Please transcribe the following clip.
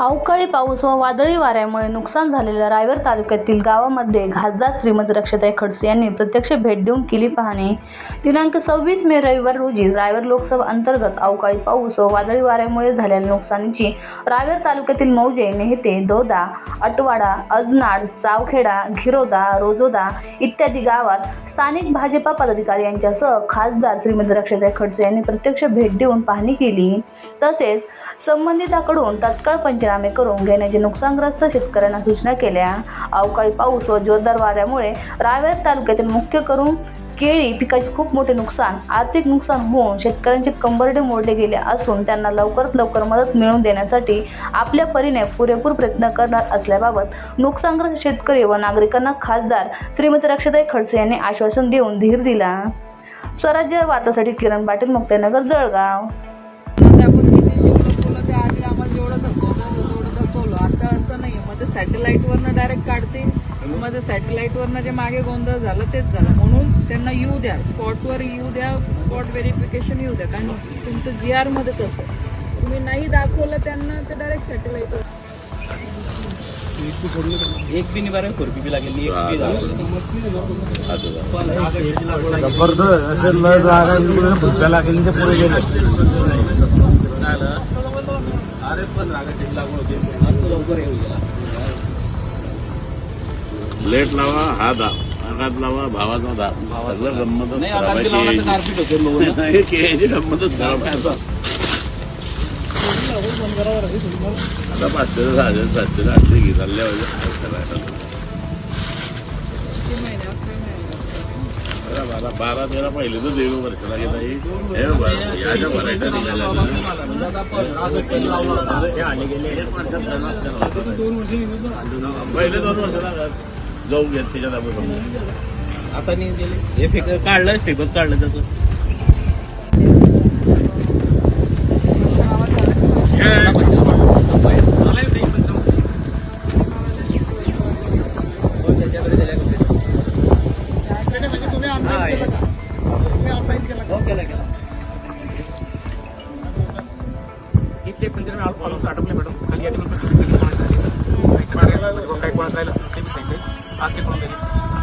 अवकाळी पाऊस व वादळी वाऱ्यामुळे नुकसान झालेल्या रायगड तालुक्यातील गावामध्ये खासदार श्रीमती रक्षताई खडसे यांनी प्रत्यक्ष भेट देऊन केली पाहणी. दिनांक सव्वीस मे रविवार रोजी रायगड लोकसभा अंतर्गत अवकाळी पाऊस व वादळी वाऱ्यामुळे झालेल्या नुकसानीची रायगड तालुक्यातील मौजे नेहते दोदा अटवाडा अजनाड सावखेडा घिरोदा रोजोदा इत्यादी गावात स्थानिक भाजपा पदाधिकारी यांच्यासह खासदार श्रीमती रक्षताई खडसे यांनी प्रत्यक्ष भेट देऊन पाहणी केली. तसेच संबंधिताकडून तात्काळ पंचनामे करून घेण्याचे नुकसानग्रस्त शेतकऱ्यांना सूचना केल्या. अवकाळी पाऊस व जोरदार वाऱ्यामुळे रायगड तालुक्यातील मुख्य करून केळी पिकाचे खूप मोठे नुकसान आर्थिक नुकसान होऊन शेतकऱ्यांचे कंबरडे मोडले गेले असून त्यांना लवकरात लवकर मदत मिळवून देण्यासाठी आपल्या परीने पुरेपूर प्रयत्न करणार असल्याबाबत नुकसानग्रस्त शेतकरी व नागरिकांना खासदार श्रीमती रक्षाताई खडसे यांनी आश्वासन देऊन धीर दिला. स्वराज्य वार्तासाठी किरण पाटील मुक्तानगर जळगाव. दाखवलं आता असं नाही मध्ये सॅटेलाईटवरनं डायरेक्ट काढते मध्ये सॅटेलाईटवरनं जे मागे गोंधळ झालं तेच झालं. म्हणून त्यांना येऊ द्या. स्पॉटवर येऊ द्या. स्पॉट व्हेरिफिकेशन येऊ द्या. कारण तुमचं जी आरमध्ये तसं तुम्ही नाही दाखवलं त्यांना ते डायरेक्ट सॅटेलाईटवर एक बी बरं खुरपी बी लागेल. एक बी जबरदस्त असे लय जागा भुक्या लागेल ते पुढे गेले. अरे पण रागा लागून होते. आता लवकर येऊ गेला लेट लावा हा दा. आघात लावा भावाचा दा. सगळं गंमतच नाही आता. ते लावण्याचं कारपीट होते नाही, गंमतच खराब आहे आता आता पाचशे सहाशे सातशे आठशे घे चालल्या पाहिजे. काय करायला बारा बारा तेरा पहिले तर देव वर्षाला घेत आहे हे याच्या भरायच्या निघाल्या पहिले दोन वर्ष लागत. जाऊ घेत त्याच्यात आपण. आता नाही गेले. हे फेक काढलं फेकत काढलं त्याचं? इथले पंचनामे ऑल ऑलमोस्ट आटोपले मॅडम खाली या काही कोणाच राहिलं ते सांगितले आज ते करून दिले